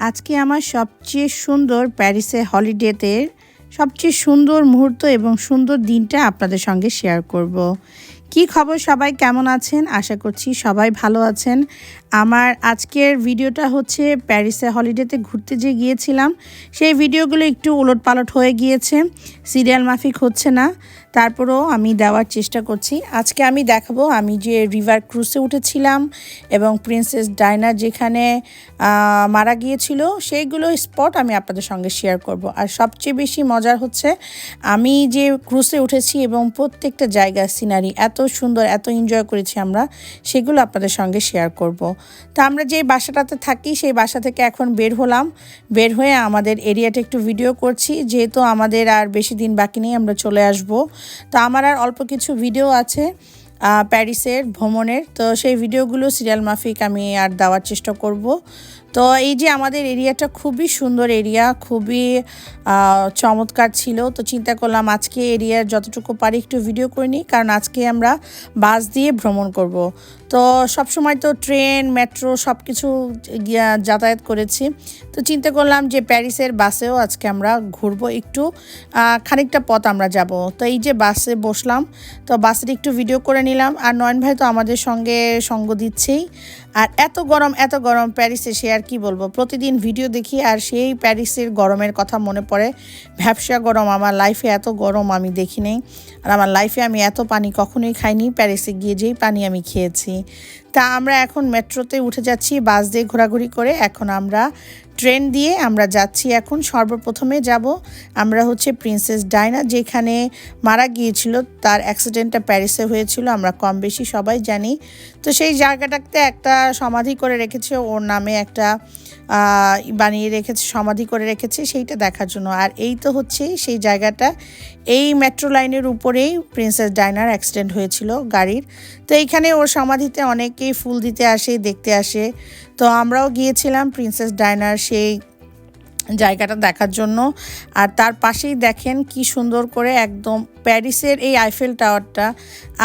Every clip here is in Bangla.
আজকে আমার সবচেয়ে সুন্দর প্যারিসে হলিডেতে সবচেয়ে সুন্দর মুহূর্ত এবং সুন্দর দিনটা আপনাদের সঙ্গে শেয়ার করব। কি খবর সবাই? কেমন আছেন? আশা করছি সবাই ভালো আছেন। আমার আজকের ভিডিওটা হচ্ছে প্যারিসে হলিডেতে ঘুরতে যে গিয়েছিলাম, সেই ভিডিওগুলো একটু উলট পালট হয়ে গিয়েছে। সিরিয়াল মাফিক হচ্ছে না, তারপরেও আমি দেওয়ার চেষ্টা করছি। আজকে আমি দেখাবো, আমি যে রিভার ক্রুজে উঠেছিলাম এবং প্রিন্সেস ডাইনার যেখানে মারা গিয়েছিল, সেইগুলো স্পট আমি আপনাদের সঙ্গে শেয়ার করব। আর সবচেয়ে বেশি মজার হচ্ছে, আমি যে ক্রুজে উঠেছি এবং প্রত্যেকটা জায়গার সিনারি এত সুন্দর, এত এনজয় করেছি আমরা, সেগুলো আপনাদের সঙ্গে শেয়ার করব। তা আমরা যে বাসাটাতে থাকি, সেই বাসা থেকে এখন বের হলাম। বের হয়ে আমাদের এরিয়াটা একটু ভিডিও করছি। যেহেতু আমাদের আর বেশি দিন বাকি নেই, আমরা চলে আসব। তো আমার আর অল্প কিছু ভিডিও আছে প্যারিসের ভ্রমণের। তো সেই ভিডিওগুলো সিরিয়াল মাফিক আমি আর দেওয়ার চেষ্টা করব। তো এই যে আমাদের এরিয়াটা খুবই সুন্দর এরিয়া, খুবই চমৎকার ছিল। তো চিন্তা করলাম আজকে এরিয়ার যতটুকু পারি একটু ভিডিও করে নিই, কারণ আজকে আমরা বাস দিয়ে ভ্রমণ করব। তো সবসময় তো ট্রেন, মেট্রো সব কিছু যাতায়াত করেছি। তো চিন্তা করলাম যে প্যারিসের বাসেও আজকে আমরা ঘুরবো একটু খানিকটা পথ আমরা যাব। তো এই যে বাসে বসলাম, তো বাসের একটু ভিডিও করে নিলাম। আর নয়ন ভাই তো আমাদের সঙ্গে সঙ্গ দিচ্ছেই। আর এত গরম এত গরম, প্যারিসে সে আর কি বলব? প্রতিদিন ভিডিও দেখি আর সেই প্যারিসের গরমের কথা মনে পড়ে। ভ্যাবসা গরম, আমার লাইফে এত গরম আমি দেখি নেই। আর আমার লাইফে আমি এত পানি কখনোই খাইনি, প্যারিসে গিয়ে যেই পানি আমি খেয়েছি। তা আমরা এখন মেট্রোতে উঠে যাচ্ছি, বাস দিয়ে ঘোরাঘুরি করে। এখন আমরা ট্রেন দিয়ে আমরা যাচ্ছি এখন। সর্বপ্রথমে যাব আমরা হচ্ছে প্রিন্সেস ডায়না যেখানে মারা গিয়েছিল, তার অ্যাক্সিডেন্টটা প্যারিসে হয়েছিল, আমরা কম বেশি সবাই জানি। তো সেই জায়গাটাতে একটা সমাধি করে রেখেছে, ওর নামে একটা বানিয়ে রেখেছে, সমাধি করে রেখেছে, সেইটা দেখার জন্য। আর এই তো হচ্ছে সেই জায়গাটা। এই মেট্রো লাইনের উপরেই প্রিন্সেস ডায়নার অ্যাক্সিডেন্ট হয়েছিল গাড়ির। তো এইখানে ওর সমাধিতে অনেকেই ফুল দিতে আসে, দেখতে আসে। তো আমরাও গিয়েছিলাম প্রিন্সেস ডাইনার সেই জায়গাটা দেখার জন্য। আর তার পাশেই দেখেন কি সুন্দর করে একদম প্যারিসের এই আইফেল টাওয়ারটা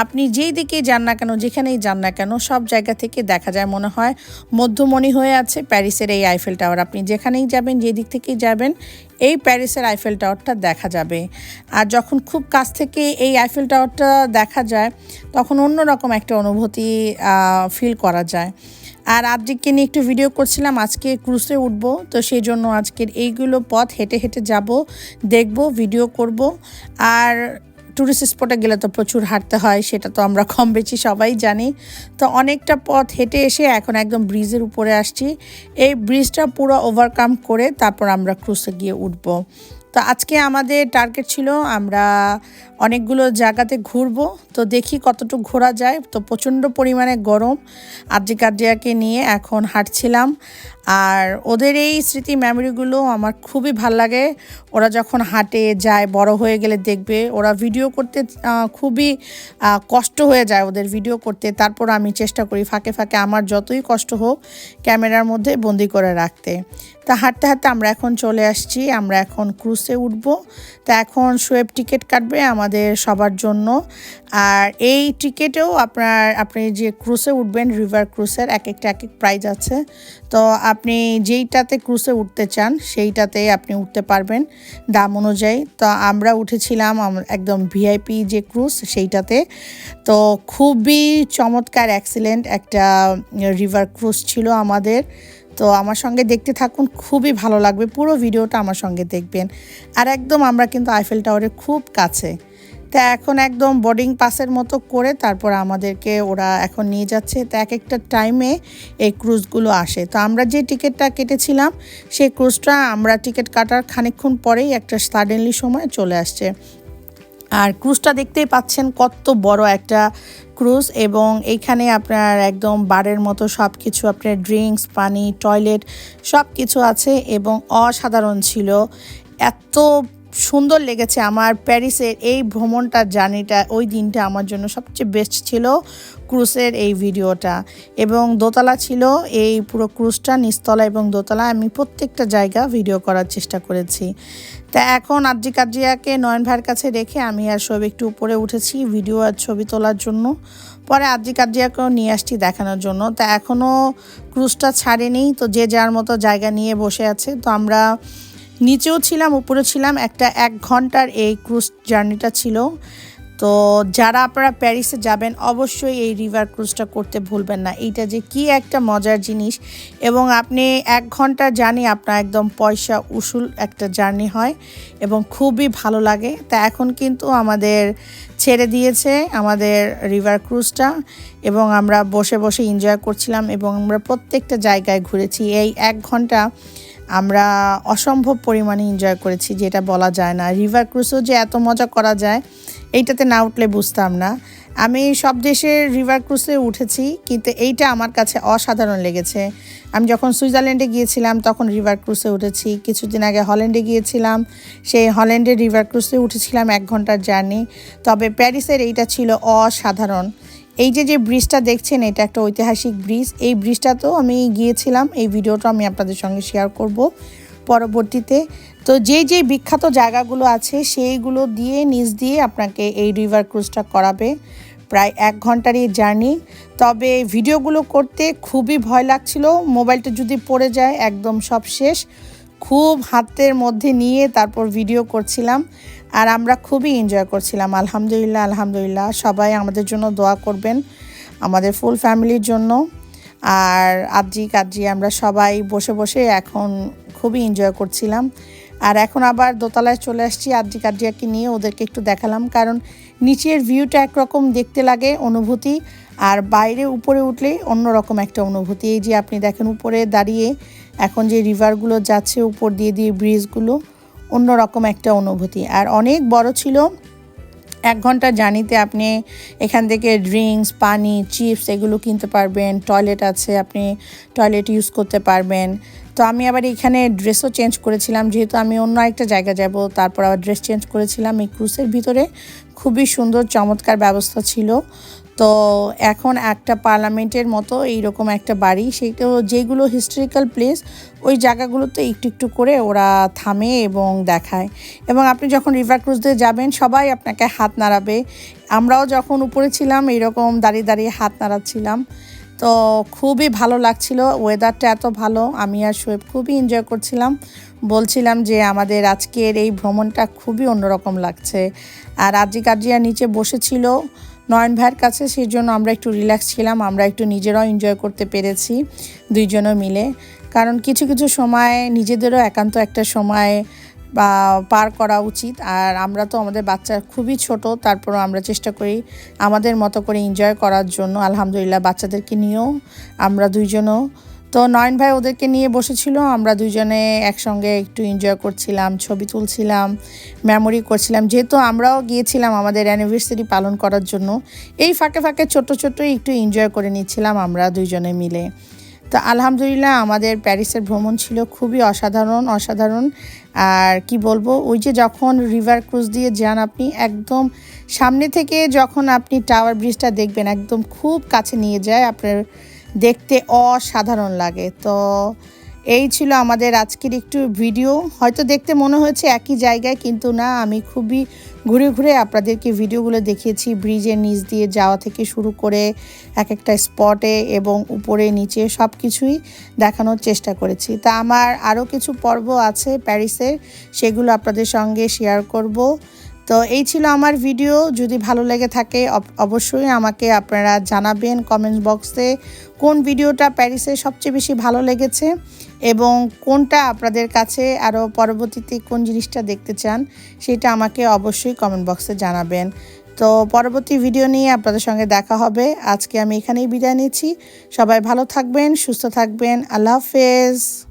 আপনি যেই দিকেই যান না কেন, যেখানেই যান না কেন, সব জায়গা থেকে দেখা যায় মনে হয় মধ্যমণি হয়ে আছে প্যারিসের এই আইফেল টাওয়ার আপনি যেখানেই যাবেন, যে দিক থেকেই যাবেন, এই প্যারিসের আইফেল টাওয়ারটা দেখা যাবে। আর যখন খুব কাছ থেকে এই আইফেল টাওয়ারটা দেখা যায়, তখন অন্যরকম একটা অনুভূতি ফিল করা যায়। আর আদ্রিককে নিয়ে একটু ভিডিও করছিলাম, আজকে ক্রুজে উঠবো, তো সেই জন্য আজকের এইগুলো পথ, হেঁটে হেঁটে যাব, দেখব ভিডিও করব। আর ট্যুরিস্ট স্পটে গেলে তো প্রচুর হাঁটতে হয়, সেটা তো আমরা কম বেশি সবাই জানি। তো অনেকটা পথ হেঁটে এসে এখন একদম ব্রিজের উপরে আসছি। এই ব্রিজটা পুরো ওভারকাম করে তারপর আমরা ক্রুজে গিয়ে উঠবো। তো আজকে আমাদের টার্গেট ছিল আমরা অনেকগুলো জায়গাতে ঘুরবো। তো দেখি কতটুকু ঘোরা যায়। তো প্রচণ্ড পরিমাণে গরম। আর্জি কার্জিয়াকে নিয়ে এখন হাঁটছিলাম। আর ওদের এই স্মৃতি মেমোরিগুলো আমার খুবই ভালো লাগে। ওরা যখন হাঁটে, যায়, বড় হয়ে গেলে দেখবে। ওরা ভিডিও করতে খুবই কষ্ট হয়ে যায় ওদের ভিডিও করতে। তারপর আমি চেষ্টা করি ফাঁকে ফাঁকে আমার যতই কষ্ট হোক ক্যামেরার মধ্যে বন্দি করে রাখতে। তা হাঁটতে হাঁটতে আমরা এখন চলে আসছি, আমরা এখন ক্রুজে উঠবো। তা এখন সোয়েব টিকিট কাটবে আমাদের সবার জন্য। আর এই টিকিটেও আপনার, আপনি যে ক্রুজে উঠবেন রিভার ক্রুজের এক একটা, এক এক প্রাইজ আছে। তো আপনি যেইটাতে ক্রুজে উঠতে চান, সেইটাতে আপনি উঠতে পারবেন দাম অনুযায়ী। তো আমরা উঠেছিলাম একদম ভিআইপি যে ক্রুজ সেইটাতে। তো খুবই চমৎকার অ্যাক্সিলেন্ট একটা রিভার ক্রুজ ছিল আমাদের। তো আমার সঙ্গে দেখতে থাকুন, খুবই ভালো লাগবে। পুরো ভিডিওটা আমার সঙ্গে দেখবেন। আর একদম আমরা কিন্তু আইফেল টাওয়ারের খুব কাছে। তা এখন একদম বোর্ডিং পাসের মতো করে তারপর আমাদেরকে ওরা এখন নিয়ে যাচ্ছে। তো এক একটা টাইমে এই ক্রুজগুলো আসে। তো আমরা যে টিকিটটা কেটেছিলাম, সেই ক্রুজটা আমরা টিকিট কাটার খানিকক্ষণ পরেই একটা সাডেনলি সময় চলে আসছে। আর ক্রুজটা দেখতেই পাচ্ছেন কত বড় একটা ক্রুজ এবং এইখানে আপনার একদম বারের মতো সব কিছু আপনার ড্রিঙ্কস, পানি, টয়লেট সব কিছু আছে এবং অসাধারণ ছিল। এত সুন্দর লেগেছে আমার প্যারিসের এই ভ্রমণটার জার্নিটা, ওই দিনটা আমার জন্য সবচেয়ে বেস্ট ছিল ক্রুজের এই ভিডিওটা। এবং দোতলা ছিল এই পুরো ক্রুজটা, নিচতলা এবং দোতলা আমি প্রত্যেকটা জায়গা ভিডিও করার চেষ্টা করেছি। তা এখন আর্জি কাজিয়াকে নয়ন ভাইয়ের কাছে রেখে আমি আর সব একটু উপরে উঠেছি ভিডিও আর ছবি তোলার জন্য। পরে আর্জি কাজিয়াকেও নিয়ে আসছি দেখানোর জন্য। তা এখনও ক্রুজটা ছাড়েনি, তো যে যার মতো জায়গা নিয়ে বসে আছে। তো আমরা নিচেও ছিলাম উপরে ছিলাম। একটা এক ঘণ্টার এই ক্রুজ জার্নিটা ছিল। তো যারা আপনারা প্যারিসে যাবেন, অবশ্যই এই রিভার ক্রুজটা করতে ভুলবেন না। এইটা যে কি একটা মজার জিনিস। এবং আপনি এক ঘণ্টার জার্নি আপনার একদম পয়সা উসুল একটা জার্নি হয় এবং খুবই ভালো লাগে। তা এখন কিন্তু আমাদের ছেড়ে দিয়েছে আমাদের রিভার ক্রুজটা এবং আমরা বসে বসে এনজয় করছিলাম এবং আমরা প্রত্যেকটা জায়গায় ঘুরেছি। এই এক ঘণ্টা আমরা অসম্ভব পরিমাণে এনজয় করেছি, যেটা বলা যায় না। রিভার ক্রুজও যে এত মজা করা যায়, এইটাতে না উঠলে বুঝতাম না। আমি সব দেশের রিভার ক্রুজে উঠেছি, কিন্তু এইটা আমার কাছে অসাধারণ লেগেছে। আমি যখন সুইজারল্যান্ডে গিয়েছিলাম, তখন রিভার ক্রুজে উঠেছি। কিছুদিন আগে হল্যান্ডে গিয়েছিলাম, সেই হল্যান্ডের রিভার ক্রুজে উঠেছিলাম এক ঘণ্টার জার্নি। তবে প্যারিসের এইটা ছিল অসাধারণ। এই যে যে ব্রিজটা দেখছেন, এটা একটা ঐতিহাসিক ব্রিজ। এই ব্রিজটাতেও আমি গিয়েছিলাম। এই ভিডিওটা আমি আপনাদের সঙ্গে শেয়ার করব পরবর্তীতে। তো যে যে বিখ্যাত জায়গাগুলো আছে, সেইগুলো দিয়ে, নিচ দিয়ে আপনাকে এই রিভার ক্রুজটা করাবে। প্রায় এক ঘন্টারই জার্নি। তবে ভিডিওগুলো করতে খুবই ভয় লাগছিল। মোবাইলটা যদি পড়ে যায়, একদম সব শেষ। খুব হাতের মধ্যে নিয়ে তারপর ভিডিও করছিলাম। আর আমরা খুবই এনজয় করছিলাম। আলহামদুলিল্লাহ আলহামদুলিল্লাহ। সবাই আমাদের জন্য দোয়া করবেন আমাদের ফুল ফ্যামিলির জন্য। আর আজি কাজি আমরা সবাই বসে বসে এখন খুবই এনজয় করছিলাম। আর এখন আবার দোতলায় চলে আসছি। আজি কাজিয়াকে নিয়ে ওদেরকে একটু দেখালাম। কারণ নিচের ভিউটা একরকম দেখতে লাগে অনুভূতি, আর বাইরে উপরে উঠলে অন্যরকম একটা অনুভূতি। এই যে আপনি দেখেন উপরে দাঁড়িয়ে এখন যে রিভারগুলো যাচ্ছে, উপর দিয়ে দিয়ে ব্রিজগুলো অন্যরকম একটা অনুভূতি। আর অনেক বড় ছিল, এক ঘণ্টা জার্নিতে আপনি এখান থেকে ড্রিঙ্কস, পানি, চিপস এগুলো কিনতে পারবেন, টয়লেট আছে, আপনি টয়লেট ইউজ করতে পারবেন। তো আমি আবার এখানে ড্রেসও চেঞ্জ করেছিলাম, যেহেতু আমি অন্য একটা জায়গা যাব, তারপর আবার ড্রেস চেঞ্জ করেছিলাম এই ক্রুসের ভিতরে। খুবই সুন্দর, চমৎকার ব্যবস্থা ছিল। তো এখন একটা পার্লামেন্টের মতো এইরকম একটা বাড়ি, সেইটা যেগুলো হিস্টোরিক্যাল প্লেস ওই জায়গাগুলোতে একটু একটু করে ওরা থামে এবং দেখায়। এবং আপনি যখন রিভার ক্রুজ দিয়ে যাবেন, সবাই আপনাকে হাত নাড়াবে। আমরাও যখন উপরে ছিলাম, এইরকম দাঁড়িয়ে দাঁড়িয়ে হাত নাড়াচ্ছিলাম। তো খুবই ভালো লাগছিল ওয়েদারটা এত ভালো, আমি আর শোয়েব খুবই এনজয় করছিলাম। বলছিলাম যে আমাদের আজকের এই ভ্রমণটা খুবই অন্যরকম লাগছে। আর আজি কাজিয়া নিচে বসেছিল নয়ন ভাইয়ের কাছে, সেই জন্য আমরা একটু রিল্যাক্স ছিলাম, আমরা একটু নিজেরাও এনজয় করতে পেরেছি, দুইজনও মিলে। কারণ কিছু কিছু সময় নিজেদেরও একান্ত একটা সময়, বা পার করা উচিত। আর আমরা তো আমাদের বাচ্চা খুবই ছোট, তারপরও আমরা চেষ্টা করি আমাদের মতো করে এনজয় করার জন্য। আলহামদুলিল্লাহ, বাচ্চাদেরকে নিয়েও আমরা দুইজনও তো নয়ন ভাই ওদেরকে নিয়ে বসেছিল, আমরা দুজনে একসঙ্গে একটু এনজয় করছিলাম, ছবি তুলছিলাম মেমোরি করছিলাম। যেহেতু আমরাও গিয়েছিলাম আমাদের অ্যানিভার্সারি পালন করার জন্য, এই ফাঁকে ফাঁকে ছোট ছোট একটু এনজয় করে নিচ্ছিলাম আমরা দুইজনে মিলে। তো আলহামদুলিল্লাহ আমাদের প্যারিসের ভ্রমণ ছিল খুবই অসাধারণ অসাধারণ। আর কি বলব, ওই যে যখন রিভার ক্রুজ দিয়ে যান আপনি, একদম সামনে থেকে যখন আপনি টাওয়ার ব্রিজটা দেখবেন, একদম খুব কাছে নিয়ে যায় আপনার দেখতে অসাধারণ লাগে। তো এই ছিল আমাদের আজকের একটু ভিডিও। হয়তো দেখতে মনে হয়েছে একই জায়গায়, কিন্তু না, আমি খুবই ঘুরে ঘুরে আপনাদেরকে ভিডিওগুলো দেখিয়েছি। ব্রিজের নিচ দিয়ে যাওয়া থেকে শুরু করে এক একটা স্পটে এবং উপরে, নিচে সব কিছুই দেখানোর চেষ্টা করেছি। তা আমার আরও কিছু পর্ব আছে প্যারিসের, সেগুলো আপনাদের সঙ্গে শেয়ার করব। তো এই ছিল আমার ভিডিও যদি ভালো লেগে থাকে অবশ্যই আমাকে আপনারা জানাবেন কমেন্ট বক্সে কোন ভিডিওটা প্যারিসে সবচেয়ে বেশি ভালো লেগেছে এবং কোনটা আপনাদের কাছে আরও পরবর্তীতে কোন জিনিসটা দেখতে চান, সেটা আমাকে অবশ্যই কমেন্ট বক্সে জানাবেন। তো পরবর্তী ভিডিও নিয়ে আপনাদের সঙ্গে দেখা হবে। আজকে আমি এখানেই বিদায় নিচ্ছি। সবাই ভালো থাকবেন, সুস্থ থাকবেন। আল্লাহ হাফেজ।